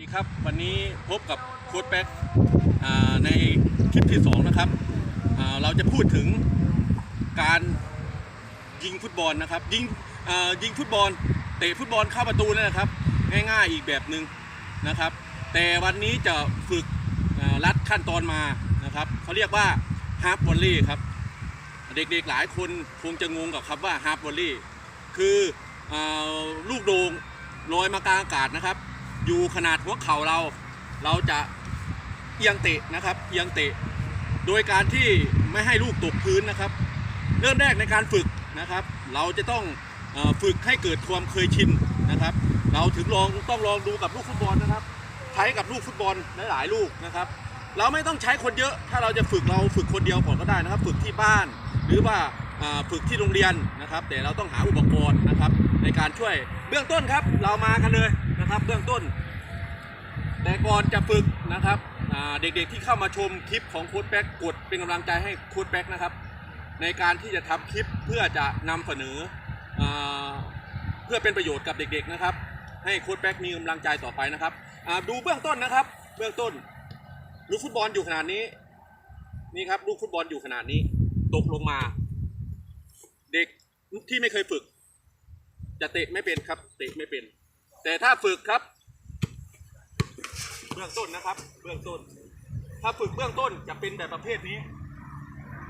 ดีครับวันนี้พบกับโค้ดแบ็กในคลิปที่ 2 นะครับ เราจะพูดถึงการยิงฟุตบอลนะครับ ยิงยิงฟุตบอลเตะฟุตบอลเข้าประตูนั่นะครับ ง่ายๆอีกแบบหนึ่งนะครับ แต่วันนี้จะฝึกรัดขั้นตอนมานะครับเขาเรียกว่าฮาร์ปวอลลี่ครับ เด็กๆหลายคนคงจะงงกับคำว่าฮาร์ปวอลลี่คืออลูกโดงลอยมากลางอากาศนะครับ อยู่ขนาดหัวเข่าเรา เราจะเอียงเตะนะครับเอียงเตะ โดยการที่ไม่ให้ลูกตกพื้นนะครับ เริ่มแรกในการฝึกนะครับ เราจะต้องฝึกให้เกิดความเคยชินนะครับ เราถึงลองต้องลองดูกับลูกฟุตบอลนะครับ ใช้กับลูกฟุตบอลหลายๆลูกนะครับ เราไม่ต้องใช้คนเยอะ ถ้าเราจะฝึกเราฝึกคนเดียวก่อนก็ได้นะครับ ฝึกที่บ้าน หรือว่าฝึกที่โรงเรียนนะครับ แต่เราต้องหาอุปกรณ์นะครับ ในการช่วยเบื้องต้นครับ เรามากันเลย นะครับเบื้องต้น แต่ก่อนจะฝึกนะครับเด็กๆที่เข้ามาชมคลิปของโค้ดแบ็กกดเป็นกำลังใจให้โค้ดแบ็กนะครับ ในการที่จะทำคลิปเพื่อจะนำเสนออเพื่อเป็นประโยชน์กับเด็กๆนะครับ ให้โค้ดแบ็กมีกำลังใจต่อไปนะครับดูเบื้องต้นนะครับ เบื้องต้นลูกฟุตบอลอยู่ขนาดนี้นี่ครับลูกฟุตบอลอยู่ขนาดนี้ ตกลงมา เด็กที่ไม่เคยฝึก จะเตะไม่เป็นครับ เตะไม่เป็น แต่ถ้าฝึกครับ เบื้องต้นนะครับ เบื้องต้น ถ้าฝึกเบื้องต้นจะเป็นแบบประเภทนี้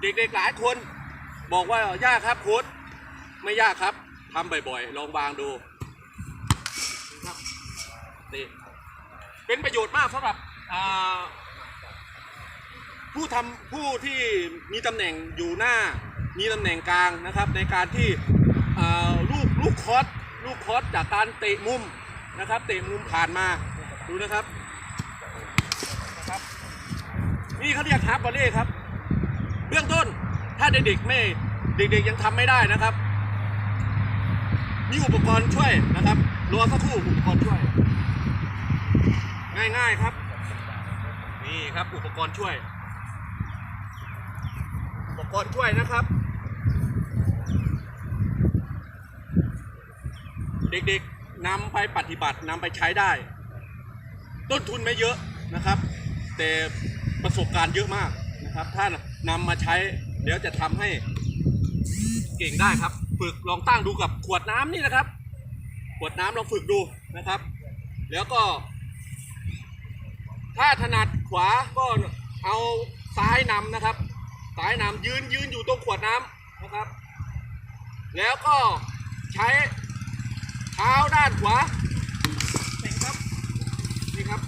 เด็กๆหลายคน บอกว่ายากครับโค้ดไม่ยากครับทำบ่อยๆ ลองวางดูครับนี่เป็นประโยชน์มากสำหรับผู้ทำผู้ที่มีตำแหน่งอยู่หน้า มีตำแหน่งกลางนะครับ ในการที่ลูกลูกคอสลูกคอสจากการเตะมุม นะครับเตะมุมผ่านมาดูนะครับนะครับ นี่เขาเรียกฮาร์ปบอลเล่ครับ เบื้องต้นถ้าเด็กๆไม่เด็กๆยังทำไม่ได้นะครับ มีอุปกรณ์ช่วยนะครับรอสักครู่อุปกรณ์ช่วย ง่ายๆครับ นี่ครับอุปกรณ์ช่วย อุปกรณ์ช่วยนะครับ เด็กๆ นำไปปฏิบัตินำไปใช้ได้ ต้นทุนไม่เยอะนะครับ แต่ประสบการณ์เยอะมากนะครับ ถ้านำมาใช้เดี๋ยวจะทำให้เก่งได้ครับ ฝึกลองตั้งดูกับขวดน้ำนี่นะครับ ขวดน้ำลองฝึกดูนะครับ แล้วก็ ถ้าถนัดขวาก็เอาซ้ายนำนะครับซ้ายนำยืนยืนอยู่ตรงขวดน้ำนะครับ แล้วก็ใช้ เท้าด้านขวาเตะครับ นี่ครับ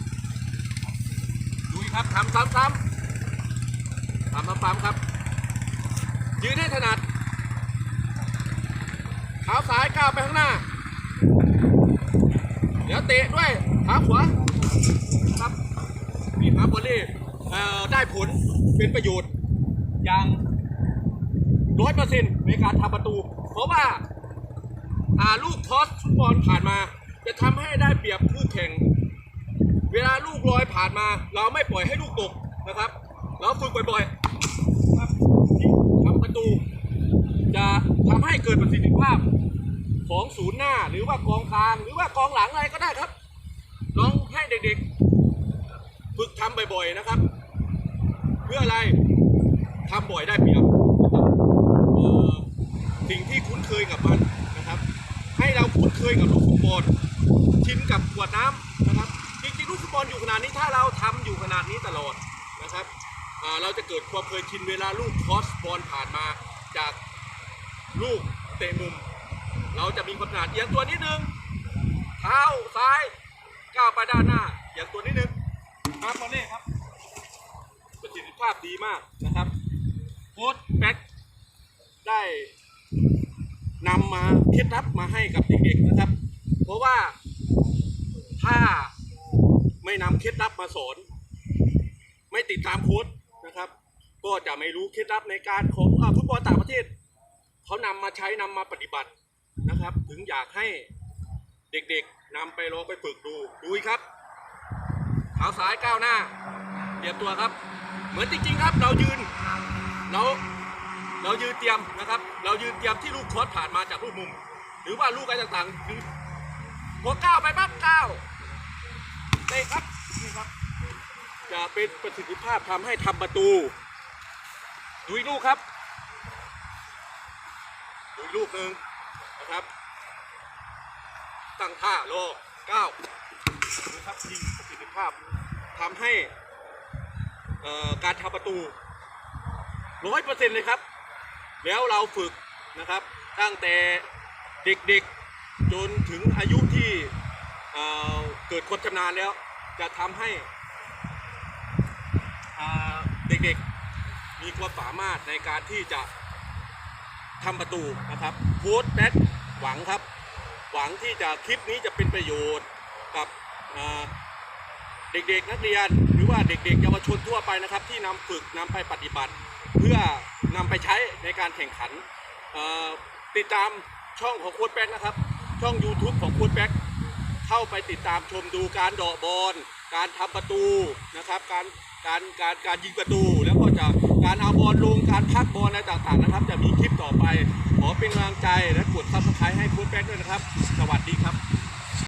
ดูอีกครับทำซ้ำๆทำซ้ำๆครับ ยืนให้ถนัด เท้าซ้ายก้าวไปข้างหน้า เดี๋ยวเตะด้วยเท้าขวา ครับนี่ครับบอลลี่ได้ผลเป็นประโยชน์อย่างร้อยเปอร์เซ็นต์ในการทำประตู เพราะว่า ลูกทอสฟุตบอลผ่านมา จะทำให้ได้เปรียบคู่แข่ง เวลาลูกลอยผ่านมา เราไม่ปล่อยให้ลูกตกนะครับ เราฝึกบ่อยๆทำประตู จะทำให้เกิดประสิทธิภาพของศูนย์หน้าหรือว่ากองกลาง หรือว่ากองหลังอะไรก็ได้ครับลองให้เด็กๆ ฝึกทำบ่อยๆนะครับ เพื่ออะไรทำบ่อยได้เปรียบสิ่งที่คุ้นเคยกับมัน เราคุ้นเคยกับลูกฟุตบอลชินกับขวดน้ำนะครับจริงๆลูกฟุตบอลอยู่ขนาดนี้ถ้าเราทำอยู่ขนาดนี้ตลอดนะครับเราจะเกิดความเคยชินเวลาลูกคอสบอลผ่านมาจากลูกเตะมุม เราจะมีความถนัดเอียงตัวนิดนึงเท้าซ้ายก้าวไปด้านหน้าเอียงตัวนิดนึงครับบอลเล่ครับประสิทธิภาพดีมากนะครับโค้ดแบ็คได้ นำมาเคล็ดลับมาให้กับเด็กๆนะครับ เพราะว่าถ้าไม่นำเคล็ดลับมาสอน ไม่ติดตามโค้ดนะครับ ก็จะไม่รู้เคล็ดลับในการของอฟุตบอลต่างประเทศเขานำมาใช้นำมาปฏิบัตินะครับ ถึงอยากให้เด็กๆนำไปลองไปฝึกดูดูครับเท้าซ้ายก้าวหน้าเตรียมตัวครับ เหมือนจริงๆครับเรายืนเรา เรายืนเตรียมนะครับ เรายืนเตรียมที่ลูกคอสผ่านมาจากลูกมุม หรือว่าลูกอะไรต่างๆคือพอก้าวไปปั๊บก้าวเตะครับนี่ครับ จะเป็นประสิทธิภาพทำให้ทำประตูดูอีกลูกครับดูอีกลูกหนึ่งนะครับ ตั้งท่าโลก้าวนะครับยิงประสิทธิภาพทำให้การทำประตูร้อยเปอร์เซ็นต์เลยครับ แล้วเราฝึกนะครับตั้งแต่เด็กๆจนถึงอายุที่เเกิดคนชำนาญแล้ว จะทำให้เด็กๆมีความสามารถในการที่จะทำประตูนะครับโค้ชแบ็หวังครับ หวังที่จะคลิปนี้จะเป็นประโยชน์กับเด็กๆนักเรียนหรือว่าเด็กๆเยาวชนทั่วไปนะครับ ที่นำฝึกนำไปปฏิบัติ เพื่อ นำไปใช้ในการแข่งขัน ติดตามช่องของโค้ชแบ็กนะครับ ช่อง YouTube ของโค้ชแบ็กเข้าไปติดตามชมดูการเดาะบอลการทำประตูนะครับ การการการการยิงประตูแล้วก็จะการเอาบอลลงการพักบอลอะไรต่างๆนะครับ จะมีคลิปต่อไป ขอเป็นกำลังใจและกดซับสไครต์ให้โค้ชแบ็กด้วยนะครับ สวัสดีครับ